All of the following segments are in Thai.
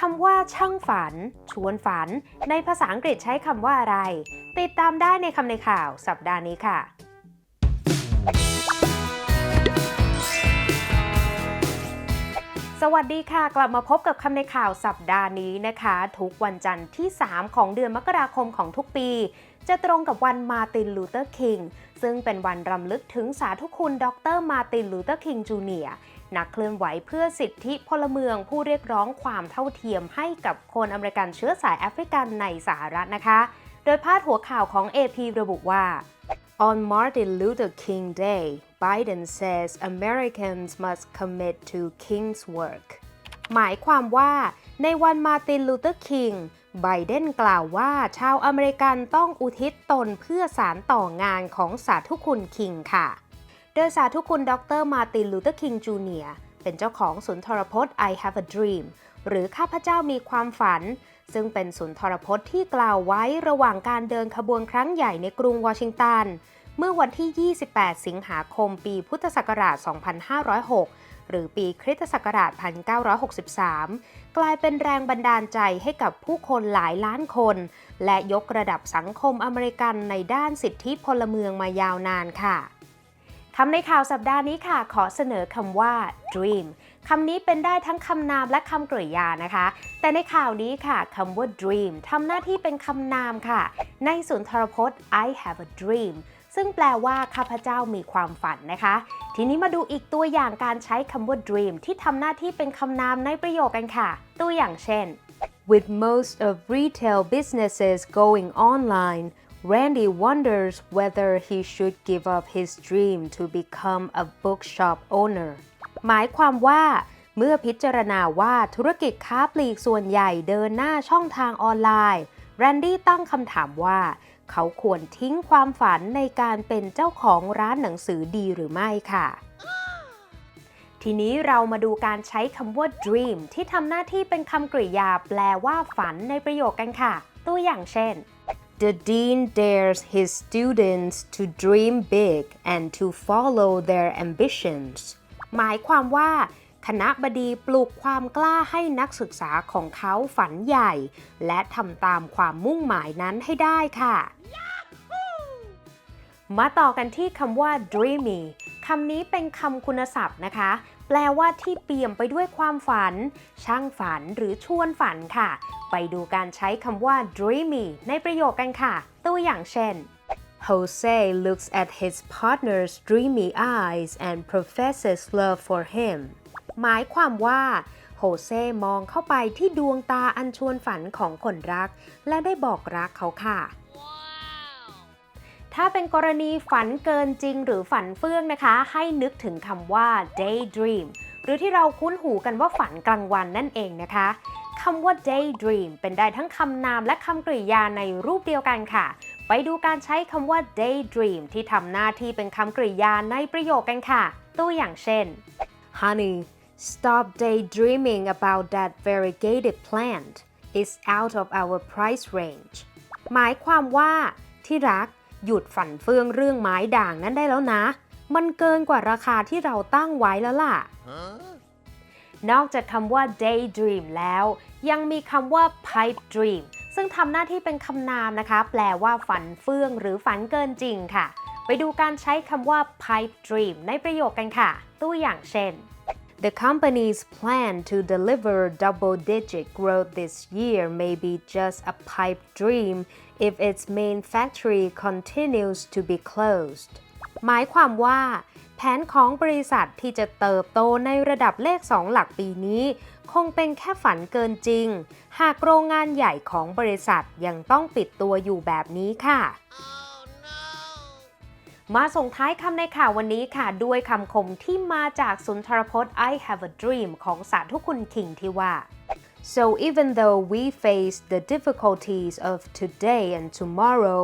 คำว่าช่างฝัน ชวนฝัน ในภาษาอังกฤษใช้คำว่าอะไร ติดตามได้ในคำในข่าวสัปดาห์นี้ค่ะ สวัสดีค่ะ กลับมาพบกับคำในข่าวสัปดาห์นี้นะคะ ทุกวันจันทร์ที่ 3 ของเดือนมกราคมของทุกปี จะตรงกับวันมาตินลูเทอร์คิงซึ่งเป็นวันรำลึกถึงสาธุคุณ ดรมาร์ตินลูเทอร์คิงจูเนีย นักเคลื่อนไหวเพื่อสิทธิพลเมืองผู้เรียกร้องความเท่าเทียมให้กับคนอเมริกันเชื้อสายแอฟริกันในสหรัฐนะคะ โดยพาดหัวข่าวของ AP ระบุว่า On Martin Luther King Day, Biden says Americans must commit to King's work. หมายความว่าในวันมาตินลูเทอร์คิง ไบเดนกล่าวว่าชาวอเมริกันต้องอุทิศตนเพื่อสารต่องานของสาธุคุณคิงค่ะ โดยสาธุคุณดรมาร์ตินลูเทอร์คิงจูเนียเป็นเจ้าของสุนทรพจน์ I Have a Dream หรือข้าพเจ้ามีความฝัน ซึ่งเป็นสุนทรพจน์ที่กล่าวไว้ระหว่างการเดินขบวนครั้งใหญ่ในกรุงวอชิงตัน เมื่อวันที่ 28 สิงหาคมปีพุทธศักราช 2506 หรือปีคริสตศักราช 1963 กลายเป็นแรงบันดาลใจให้กับผู้คนหลายล้านคน และยกระดับสังคมอเมริกันในด้านสิทธิพลเมืองมายาวนานค่ะ คำในข่าวสัปดาห์นี้ค่ะ ขอเสนอคำว่า dream คำนี้เป็นได้ทั้งคำนามและคำกริยานะคะ แต่ในข่าวนี้ค่ะคำว่า dream ทำหน้าที่เป็นคำนามค่ะ ในสุนทรพจน์ I have a dream ซึ่งแปลว่าข้าพเจ้ามีความฝันนะคะ ทีนี้มาดูอีกตัวอย่างการใช้คำว่า dream ที่ทำหน้าที่เป็นคำนามในประโยคกันค่ะ ตัวอย่างเช่น With most of retail businesses going online Randy wonders whether he should give up his dream to become a bookshop owner หมายความว่า เมื่อพิจารณาว่าธุรกิจค้าปลีกส่วนใหญ่เดินหน้าช่องทางออนไลน์ แรนดี้ตั้งคำถามว่า เขาควรทิ้งความฝันในการเป็นเจ้าของร้านหนังสือดีหรือไม่ค่ะ ทีนี้เรามาดูการใช้คำว่า dream ที่ทำหน้าที่เป็นคำกริยาแปลว่าฝันในประโยคกันค่ะ ตัวอย่างเช่น The dean dares his students to dream big and to follow their ambitions หมายความว่า คณะบดีปลูกความกล้าให้นักศึกษาของเขาฝันใหญ่ และทำตามความมุ่งหมายนั้นให้ได้ค่ะ มาต่อกันที่คำว่า dreamy คำนี้เป็นคำคุณศัพท์นะคะ แปลว่าที่เปี่ยมไปด้วยความฝัน ช่างฝันหรือชวนฝันค่ะ ไปดูการใช้คำว่า dreamy ในประโยคกันค่ะ ตัวอย่างเช่น Jose looks at his partner's dreamy eyes and professes love for him หมายความว่าโฮเซมองเข้าไปที่ดวงตาอันชวนฝันของคนรัก และได้บอกรักเขาค่ะ ถ้าเป็นกรณีฝันเกินจริงหรือฝันเฟื่องนะคะ ให้นึกถึงคำว่า daydream หรือที่เราคุ้นหูกันว่าฝันกลางวันนั่นเองนะคะคำว่า daydream เป็นได้ทั้งคำนามและคำกริยาในรูปเดียวกันค่ะ ไปดูการใช้คำว่า daydream ที่ทำหน้าที่เป็นคำกริยาในประโยคกันค่ะ ตัวอย่างเช่น Honey stop daydreaming about that variegated plant it's out of our price range หมายความว่า ที่รัก หยุดฝันเฟืองเรื่องไม้ด่างนั้นได้แล้วนะ มันเกินกว่าราคาที่เราตั้งไว้แล้วล่ะ นอกจากคำว่า daydream แล้ว ยังมีคำว่า pipe dream ซึ่งทำหน้าที่เป็นคำนามนะคะ แปลว่าฝันเฟื่องหรือฝันเกินจริงค่ะ ไปดูการใช้คำว่า pipe dream ในประโยคกันค่ะ ตัวอย่างเช่น The company's plan to deliver double-digit growth this year may be just a pipe dream if its main factory continues to be closed. หมายความว่า แผนของบริษัทที่จะเติบโตในระดับเลข 2 หลักปีนี้ คงเป็นแค่ฝันเกินจริง หากโรงงานใหญ่ของบริษัทยังต้องปิดตัวอยู่แบบนี้ค่ะมาส่งท้ายคำในข่าววันนี้ค่ะ ด้วยคำคมที่มาจากสุนทรพจน์ I have a dream ของสาธุคุณคิงที่ว่า so even though we face the difficulties of today and tomorrow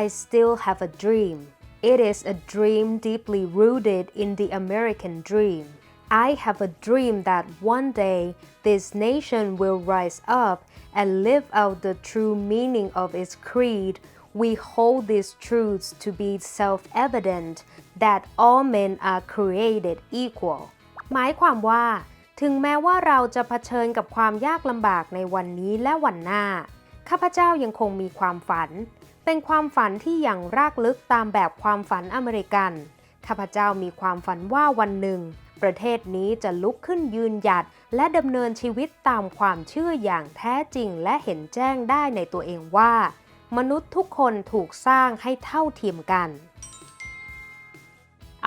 I still have a dream it is a dream deeply rooted in the American dream I have a dream that one day this nation will rise up and live out the true meaning of its creed we hold these truths to be self evident that all men are created equal หมายความว่า ถึงแม้ว่าเราจะเผชิญกับความยากลำบากในวันนี้และวันหน้า ข้าพเจ้ายังคงมีความฝัน เป็นความฝันที่อย่างรากลึกตามแบบความฝันอเมริกัน ข้าพเจ้ามีความฝันว่าวันหนึ่ง ประเทศนี้จะลุกขึ้นยืนหยัด และดำเนินชีวิตตามความเชื่ออย่างแท้จริงและเห็นแจ้งได้ในตัวเองว่า มนุษย์ทุกคนถูกสร้างให้เท่าเทียมกัน